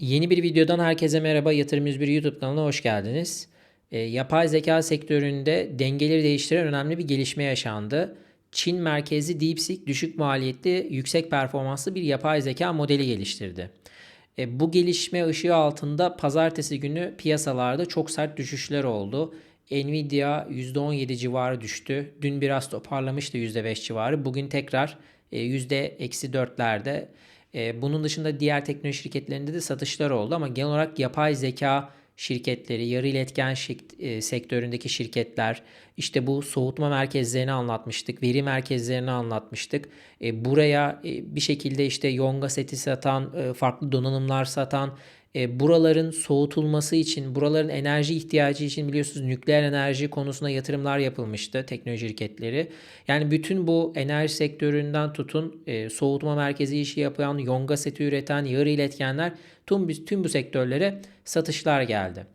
Yeni bir videodan herkese merhaba. Yatırım 101 YouTube kanalına hoş geldiniz. E, yapay zeka sektöründe dengeleri değiştiren önemli bir gelişme yaşandı. Çin merkezli DeepSeek düşük maliyetli, yüksek performanslı bir yapay zeka modeli geliştirdi. E, bu gelişme ışığı altında pazartesi günü piyasalarda çok sert düşüşler oldu. Nvidia %17 civarı düştü. Dün biraz toparlamıştı %5 civarı. Bugün tekrar e, %-4'lerde. E, bunun dışında diğer teknoloji şirketlerinde de satışlar oldu ama genel olarak yapay zeka şirketleri, yarı iletken e, sektöründeki şirketler, işte bu soğutma merkezlerini anlatmıştık, veri merkezlerini anlatmıştık. E, buraya e, bir şekilde işte yonga seti satan, e, farklı donanımlar satan, e, buraların soğutulması için, buraların enerji ihtiyacı için biliyorsunuz nükleer enerji konusunda yatırımlar yapılmıştı teknoloji şirketleri. Yani bütün bu enerji sektöründen tutun e, soğutma merkezi işi yapan, yonga seti üreten, yarı iletkenler tüm, tüm bu sektörlere satışlar geldi.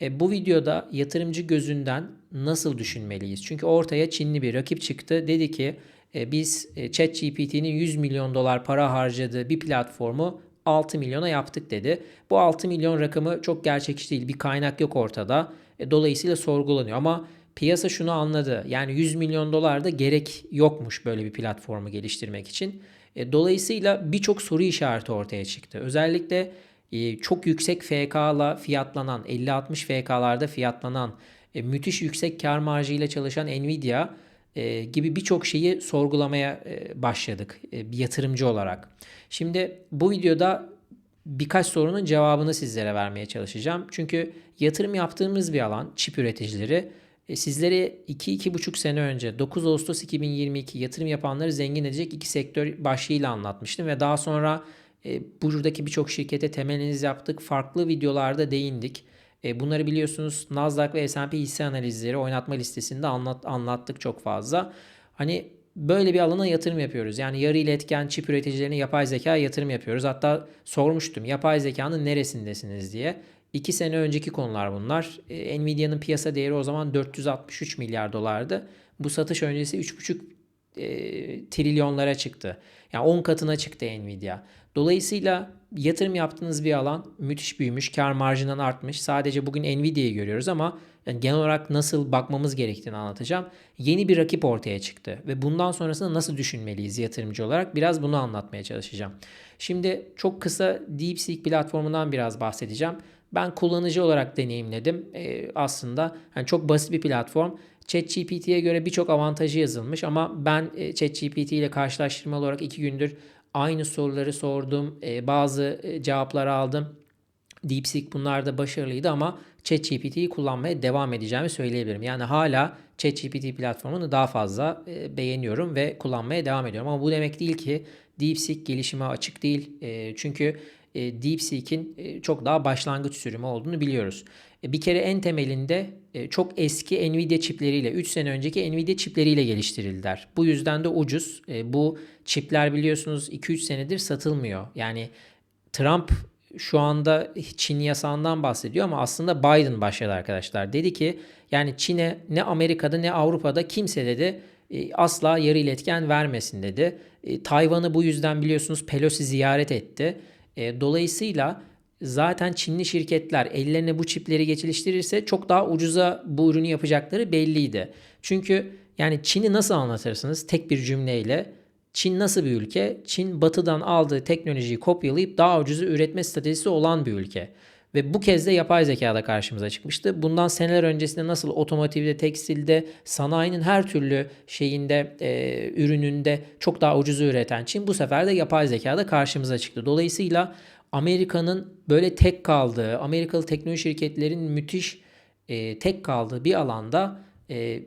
E, bu videoda yatırımcı gözünden nasıl düşünmeliyiz? Çünkü ortaya Çinli bir rakip çıktı. Dedi ki e, biz e, ChatGPT'nin 100 milyon dolar para harcadığı bir platformu 6 milyona yaptık dedi. Bu 6 milyon rakamı çok gerçekçi değil. Bir kaynak yok ortada. E, dolayısıyla sorgulanıyor ama piyasa şunu anladı. Yani 100 milyon dolar da gerek yokmuş böyle bir platformu geliştirmek için. E, dolayısıyla birçok soru işareti ortaya çıktı. Özellikle e, çok yüksek FK'la fiyatlanan, 50-60 FK'larda fiyatlanan, müthiş yüksek kar marjıyla çalışan Nvidia e, gibi birçok şeyi sorgulamaya e, başladık e, bir yatırımcı olarak. Şimdi bu videoda birkaç sorunun cevabını sizlere vermeye çalışacağım. Çünkü yatırım yaptığımız bir alan çip üreticileri. E, sizlere 2-2,5 sene önce 9 Ağustos 2022 yatırım yapanları zengin edecek iki sektör başlığıyla anlatmıştım ve daha sonra e, buradaki birçok şirkete temeliniz yaptık. Farklı videolarda değindik. E, bunları biliyorsunuz Nasdaq ve S&P hisse analizleri oynatma listesinde anlat, anlattık çok fazla. Hani böyle bir alana yatırım yapıyoruz. Yani yarı iletken çip üreticilerine yapay zeka yatırım yapıyoruz. Hatta sormuştum yapay zekanın neresindesiniz diye. 2 sene önceki konular bunlar. E, Nvidia'nın piyasa değeri o zaman 463 milyar dolardı. Bu satış öncesi 3,5 e, trilyonlara çıktı. Yani 10 katına çıktı Nvidia. Dolayısıyla yatırım yaptığınız bir alan müthiş büyümüş, kar marjından artmış. Sadece bugün Nvidia'yı görüyoruz ama yani genel olarak nasıl bakmamız gerektiğini anlatacağım. Yeni bir rakip ortaya çıktı ve bundan sonrasında nasıl düşünmeliyiz yatırımcı olarak biraz bunu anlatmaya çalışacağım. Şimdi çok kısa DeepSeek platformundan biraz bahsedeceğim. Ben kullanıcı olarak deneyimledim. Ee, aslında yani çok basit bir platform. ChatGPT'ye göre birçok avantajı yazılmış ama ben e, ChatGPT ile karşılaştırma olarak iki gündür aynı soruları sordum. E, bazı e, cevapları aldım. DeepSeek bunlar da başarılıydı ama ChatGPT'yi kullanmaya devam edeceğimi söyleyebilirim. Yani hala ChatGPT platformunu daha fazla e, beğeniyorum ve kullanmaya devam ediyorum. Ama bu demek değil ki DeepSeek gelişime açık değil. E, çünkü DeepSeek'in çok daha başlangıç sürümü olduğunu biliyoruz. E, bir kere en temelinde e, çok eski Nvidia çipleriyle, 3 sene önceki Nvidia çipleriyle geliştirildiler. Bu yüzden de ucuz. E, bu çipler biliyorsunuz 2-3 senedir satılmıyor. Yani Trump şu anda Çin yasağından bahsediyor ama aslında Biden başladı arkadaşlar. Dedi ki yani Çin'e ne Amerika'da ne Avrupa'da kimse dedi asla yarı iletken vermesin dedi. Tayvan'ı bu yüzden biliyorsunuz Pelosi ziyaret etti. Dolayısıyla zaten Çinli şirketler ellerine bu çipleri geçiliştirirse çok daha ucuza bu ürünü yapacakları belliydi. Çünkü yani Çin'i nasıl anlatırsınız tek bir cümleyle? Çin nasıl bir ülke? Çin batıdan aldığı teknolojiyi kopyalayıp daha ucuzu üretme stratejisi olan bir ülke. Ve bu kez de yapay zekada karşımıza çıkmıştı. Bundan seneler öncesinde nasıl otomotivde, tekstilde, sanayinin her türlü şeyinde, e, ürününde çok daha ucuzu üreten Çin bu sefer de yapay zekada karşımıza çıktı. Dolayısıyla Amerika'nın böyle tek kaldığı, Amerikalı teknoloji şirketlerin müthiş e, tek kaldığı bir alanda e,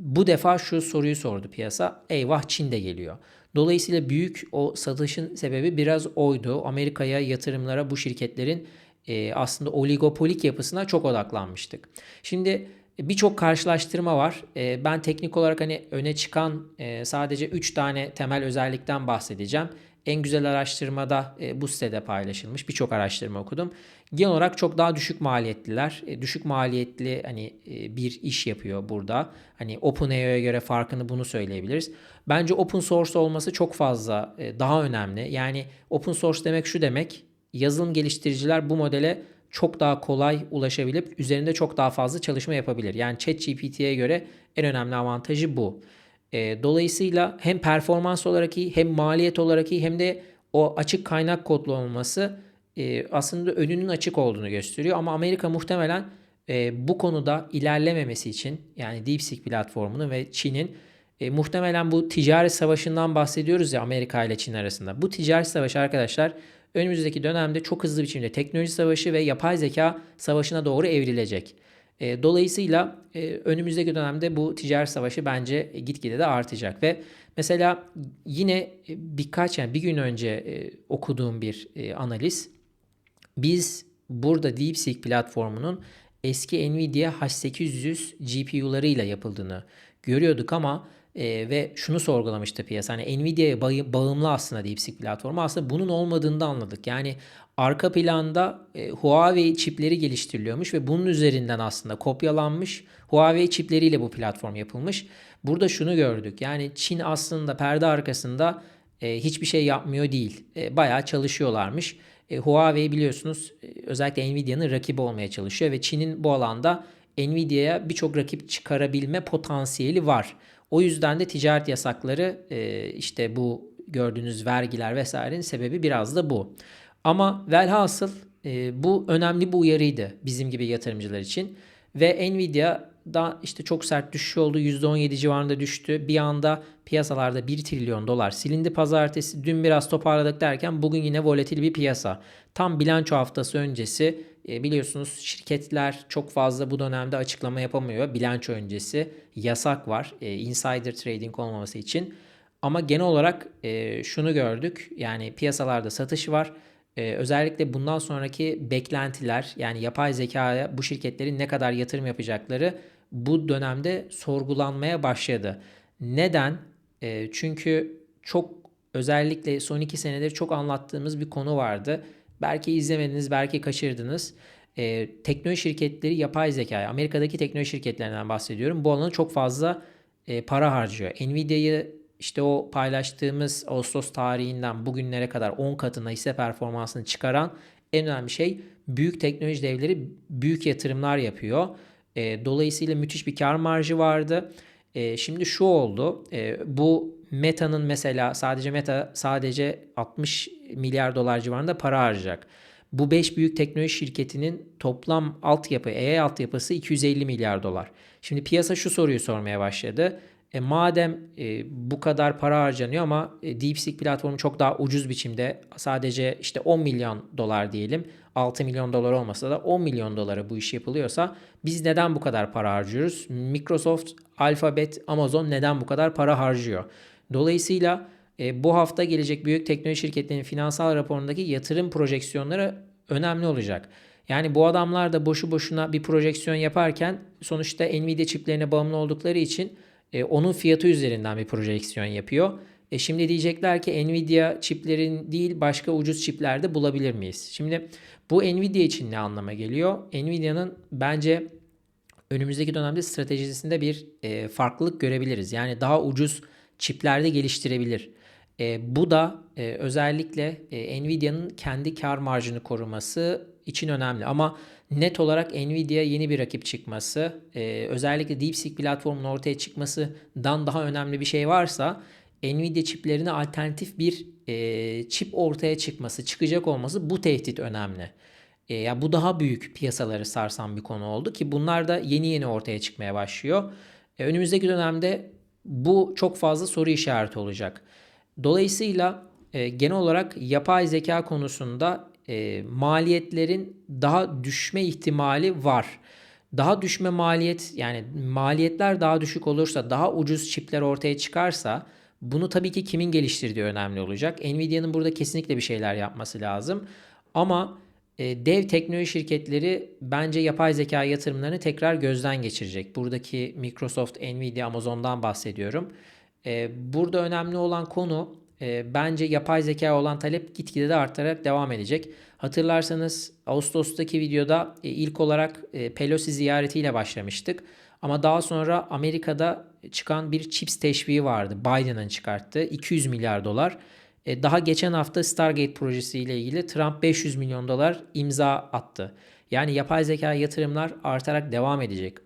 bu defa şu soruyu sordu piyasa. Eyvah Çin de geliyor. Dolayısıyla büyük o satışın sebebi biraz oydu. Amerika'ya yatırımlara bu şirketlerin e, aslında oligopolik yapısına çok odaklanmıştık. Şimdi birçok karşılaştırma var. E, ben teknik olarak hani öne çıkan e, sadece 3 tane temel özellikten bahsedeceğim. En güzel araştırmada e, bu sitede paylaşılmış. Birçok araştırma okudum. Genel olarak çok daha düşük maliyetliler. E, düşük maliyetli hani e, bir iş yapıyor burada. Hani OpenAI'ye göre farkını bunu söyleyebiliriz. Bence open source olması çok fazla e, daha önemli. Yani open source demek şu demek. yazılım geliştiriciler bu modele çok daha kolay ulaşabilip üzerinde çok daha fazla çalışma yapabilir. Yani ChatGPT'ye göre en önemli avantajı bu. E, dolayısıyla hem performans olarak iyi hem maliyet olarak iyi hem de o açık kaynak kodlu olması e, aslında önünün açık olduğunu gösteriyor. Ama Amerika muhtemelen e, bu konuda ilerlememesi için yani DeepSeek platformunun ve Çin'in e, muhtemelen bu ticaret savaşından bahsediyoruz ya Amerika ile Çin arasında. Bu ticaret savaşı arkadaşlar önümüzdeki dönemde çok hızlı biçimde teknoloji savaşı ve yapay zeka savaşına doğru evrilecek. E, dolayısıyla e, önümüzdeki dönemde bu ticaret savaşı bence gitgide de artacak ve mesela yine birkaç yani bir gün önce e, okuduğum bir e, analiz biz burada DeepSeek platformunun eski Nvidia H800 GPU'larıyla yapıldığını görüyorduk ama e, ve şunu sorgulamıştı piyasa. Hani Nvidia'ya bağımlı aslında DeepSeek platformu. Aslında bunun olmadığını da anladık. Yani arka planda e, Huawei çipleri geliştiriliyormuş ve bunun üzerinden aslında kopyalanmış Huawei çipleriyle bu platform yapılmış. Burada şunu gördük. Yani Çin aslında perde arkasında e, hiçbir şey yapmıyor değil. E, bayağı çalışıyorlarmış. E, Huawei biliyorsunuz e, özellikle Nvidia'nın rakibi olmaya çalışıyor ve Çin'in bu alanda Nvidia'ya birçok rakip çıkarabilme potansiyeli var. O yüzden de ticaret yasakları e, işte bu gördüğünüz vergiler vesairenin sebebi biraz da bu. Ama velhasıl e, bu önemli bir uyarıydı bizim gibi yatırımcılar için. Ve Nvidia da işte çok sert düşüş oldu. %17 civarında düştü. Bir anda piyasalarda 1 trilyon dolar silindi pazartesi. Dün biraz toparladık derken bugün yine volatil bir piyasa. Tam bilanço haftası öncesi e, biliyorsunuz şirketler çok fazla bu dönemde açıklama yapamıyor. Bilanço öncesi yasak var e, insider trading olmaması için. Ama genel olarak e, şunu gördük. Yani piyasalarda satış var. Özellikle bundan sonraki beklentiler yani yapay zekaya bu şirketlerin ne kadar yatırım yapacakları bu dönemde sorgulanmaya başladı. Neden? çünkü çok özellikle son iki senedir çok anlattığımız bir konu vardı Belki izlemediniz, belki kaçırdınız. E, teknoloji şirketleri yapay zekaya, Amerika'daki teknoloji şirketlerinden bahsediyorum. Bu alana çok fazla e, para harcıyor. Nvidia'yı işte o paylaştığımız Ağustos tarihinden bugünlere kadar 10 katına hisse performansını çıkaran en önemli şey büyük teknoloji devleri büyük yatırımlar yapıyor. E, dolayısıyla müthiş bir kar marjı vardı. E, şimdi şu oldu. E, bu Meta'nın mesela sadece Meta sadece 60 milyar dolar civarında para harcayacak. Bu 5 büyük teknoloji şirketinin toplam altyapı, AI altyapısı 250 milyar dolar. Şimdi piyasa şu soruyu sormaya başladı. E, madem e, bu kadar para harcanıyor ama e, DeepSeek platformu çok daha ucuz biçimde sadece işte 10 milyon dolar diyelim 6 milyon dolar olmasa da 10 milyon dolara bu iş yapılıyorsa biz neden bu kadar para harcıyoruz? Microsoft, Alphabet, Amazon neden bu kadar para harcıyor? Dolayısıyla e, bu hafta gelecek büyük teknoloji şirketlerinin finansal raporundaki yatırım projeksiyonları önemli olacak. Yani bu adamlar da boşu boşuna bir projeksiyon yaparken sonuçta Nvidia çiplerine bağımlı oldukları için e, onun fiyatı üzerinden bir projeksiyon yapıyor. E şimdi diyecekler ki Nvidia çiplerin değil başka ucuz çiplerde bulabilir miyiz? Şimdi bu Nvidia için ne anlama geliyor? Nvidia'nın bence önümüzdeki dönemde stratejisinde bir e, farklılık görebiliriz. Yani daha ucuz çiplerde geliştirebilir. E, bu da e, özellikle e, Nvidia'nın kendi kar marjını koruması için önemli. Ama net olarak Nvidia yeni bir rakip çıkması, e, özellikle DeepSeek platformunun ortaya çıkmasından daha önemli bir şey varsa Nvidia çiplerine alternatif bir e, çip ortaya çıkması, çıkacak olması bu tehdit önemli. E, ya bu daha büyük piyasaları sarsan bir konu oldu ki bunlar da yeni yeni ortaya çıkmaya başlıyor. E, önümüzdeki dönemde bu çok fazla soru işareti olacak. Dolayısıyla e, genel olarak yapay zeka konusunda e, maliyetlerin daha düşme ihtimali var. Daha düşme maliyet yani maliyetler daha düşük olursa daha ucuz çipler ortaya çıkarsa bunu tabii ki kimin geliştirdiği önemli olacak. Nvidia'nın burada kesinlikle bir şeyler yapması lazım. Ama e, dev teknoloji şirketleri bence yapay zeka yatırımlarını tekrar gözden geçirecek. Buradaki Microsoft, Nvidia, Amazon'dan bahsediyorum. E, burada önemli olan konu e, bence yapay zeka olan talep gitgide de artarak devam edecek. Hatırlarsanız Ağustos'taki videoda ilk olarak Pelosi ziyaretiyle başlamıştık. Ama daha sonra Amerika'da çıkan bir chips teşviği vardı. Biden'ın çıkarttığı 200 milyar dolar. E, daha geçen hafta Stargate projesiyle ilgili Trump 500 milyon dolar imza attı. Yani yapay zeka yatırımlar artarak devam edecek.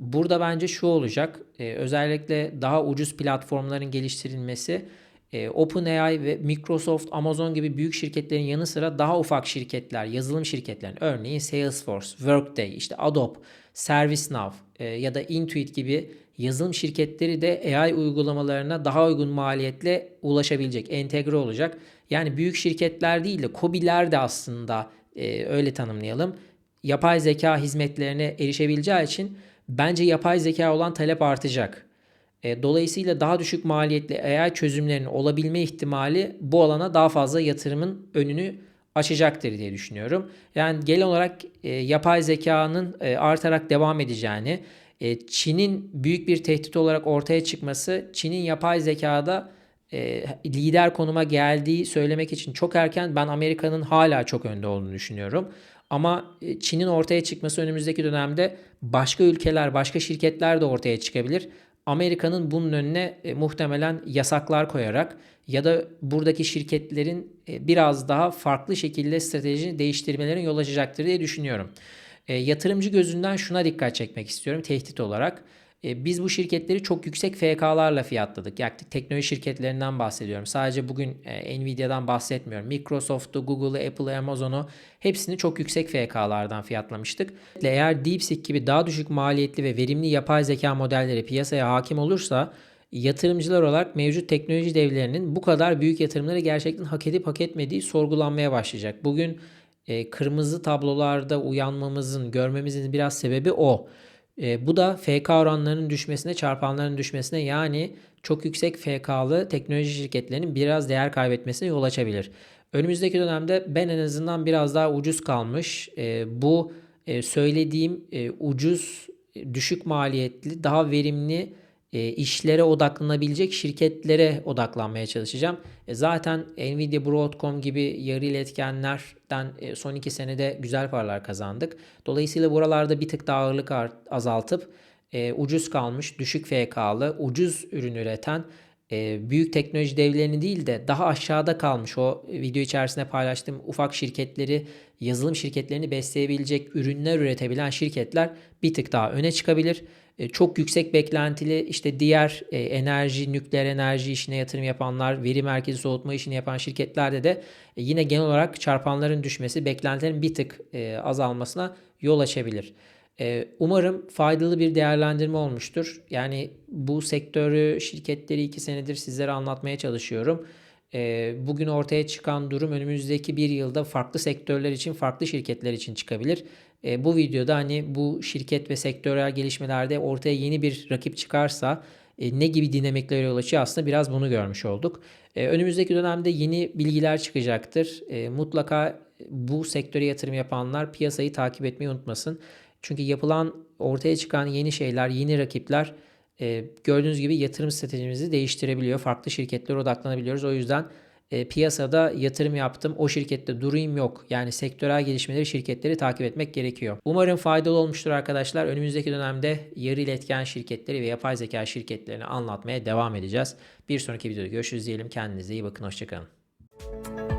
Burada bence şu olacak. E, özellikle daha ucuz platformların geliştirilmesi e, OpenAI ve Microsoft, Amazon gibi büyük şirketlerin yanı sıra daha ufak şirketler, yazılım şirketlerin örneğin Salesforce, Workday, işte Adobe, ServiceNow e, ya da Intuit gibi yazılım şirketleri de AI uygulamalarına daha uygun maliyetle ulaşabilecek, entegre olacak. Yani büyük şirketler değil de COBİ'ler de aslında e, öyle tanımlayalım. Yapay zeka hizmetlerine erişebileceği için bence yapay zeka olan talep artacak. E, dolayısıyla daha düşük maliyetli AI çözümlerinin olabilme ihtimali bu alana daha fazla yatırımın önünü açacaktır diye düşünüyorum. Yani genel olarak e, yapay zekanın e, artarak devam edeceğini, Çin'in büyük bir tehdit olarak ortaya çıkması, Çin'in yapay zekada lider konuma geldiği söylemek için çok erken. Ben Amerika'nın hala çok önde olduğunu düşünüyorum. Ama Çin'in ortaya çıkması önümüzdeki dönemde başka ülkeler, başka şirketler de ortaya çıkabilir. Amerika'nın bunun önüne e, muhtemelen yasaklar koyarak ya da buradaki şirketlerin e, biraz daha farklı şekilde stratejini değiştirmelerine yol açacaktır diye düşünüyorum. E, yatırımcı gözünden şuna dikkat çekmek istiyorum tehdit olarak. E, biz bu şirketleri çok yüksek FK'larla fiyatladık. Yaktık teknoloji şirketlerinden bahsediyorum. Sadece bugün e, Nvidia'dan bahsetmiyorum. Microsoft'u, Google'ı, Apple'ı, Amazon'u hepsini çok yüksek FK'lardan fiyatlamıştık. Eğer DeepSeek gibi daha düşük maliyetli ve verimli yapay zeka modelleri piyasaya hakim olursa yatırımcılar olarak mevcut teknoloji devlerinin bu kadar büyük yatırımları gerçekten hak edip hak etmediği sorgulanmaya başlayacak. Bugün e, kırmızı tablolarda uyanmamızın, görmemizin biraz sebebi o. E, bu da FK oranlarının düşmesine, çarpanların düşmesine yani çok yüksek FK'lı teknoloji şirketlerinin biraz değer kaybetmesine yol açabilir. Önümüzdeki dönemde ben en azından biraz daha ucuz kalmış. E, bu e, söylediğim e, ucuz, düşük maliyetli, daha verimli e, işlere odaklanabilecek şirketlere odaklanmaya çalışacağım. E, zaten Nvidia, Broadcom gibi yarı iletkenlerden e, son iki senede güzel paralar kazandık. Dolayısıyla buralarda bir tık daha ağırlık azaltıp e, ucuz kalmış, düşük FK'lı, ucuz ürün üreten e, büyük teknoloji devlerini değil de daha aşağıda kalmış o video içerisinde paylaştığım ufak şirketleri, yazılım şirketlerini besleyebilecek ürünler üretebilen şirketler bir tık daha öne çıkabilir. E, çok yüksek beklentili işte diğer e, enerji, nükleer enerji işine yatırım yapanlar, veri merkezi soğutma işini yapan şirketlerde de yine genel olarak çarpanların düşmesi, beklentilerin bir tık azalmasına yol açabilir. Umarım faydalı bir değerlendirme olmuştur. Yani bu sektörü, şirketleri iki senedir sizlere anlatmaya çalışıyorum. Bugün ortaya çıkan durum önümüzdeki bir yılda farklı sektörler için, farklı şirketler için çıkabilir. Ee, bu videoda hani bu şirket ve sektörel gelişmelerde ortaya yeni bir rakip çıkarsa e, ne gibi dinamiklere yol açıyor aslında biraz bunu görmüş olduk. Önümüzdeki dönemde yeni bilgiler çıkacaktır. Mutlaka bu sektöre yatırım yapanlar piyasayı takip etmeyi unutmasın. Çünkü yapılan ortaya çıkan yeni şeyler, yeni rakipler e, gördüğünüz gibi yatırım stratejimizi değiştirebiliyor. Farklı şirketlere odaklanabiliyoruz. O yüzden e, piyasada yatırım yaptım. O şirkette durayım yok. Yani sektörel gelişmeleri şirketleri takip etmek gerekiyor. Umarım faydalı olmuştur arkadaşlar. Önümüzdeki dönemde yarı iletken şirketleri ve yapay zeka şirketlerini anlatmaya devam edeceğiz. Bir sonraki videoda görüşürüz diyelim. Kendinize iyi bakın. Hoşçakalın.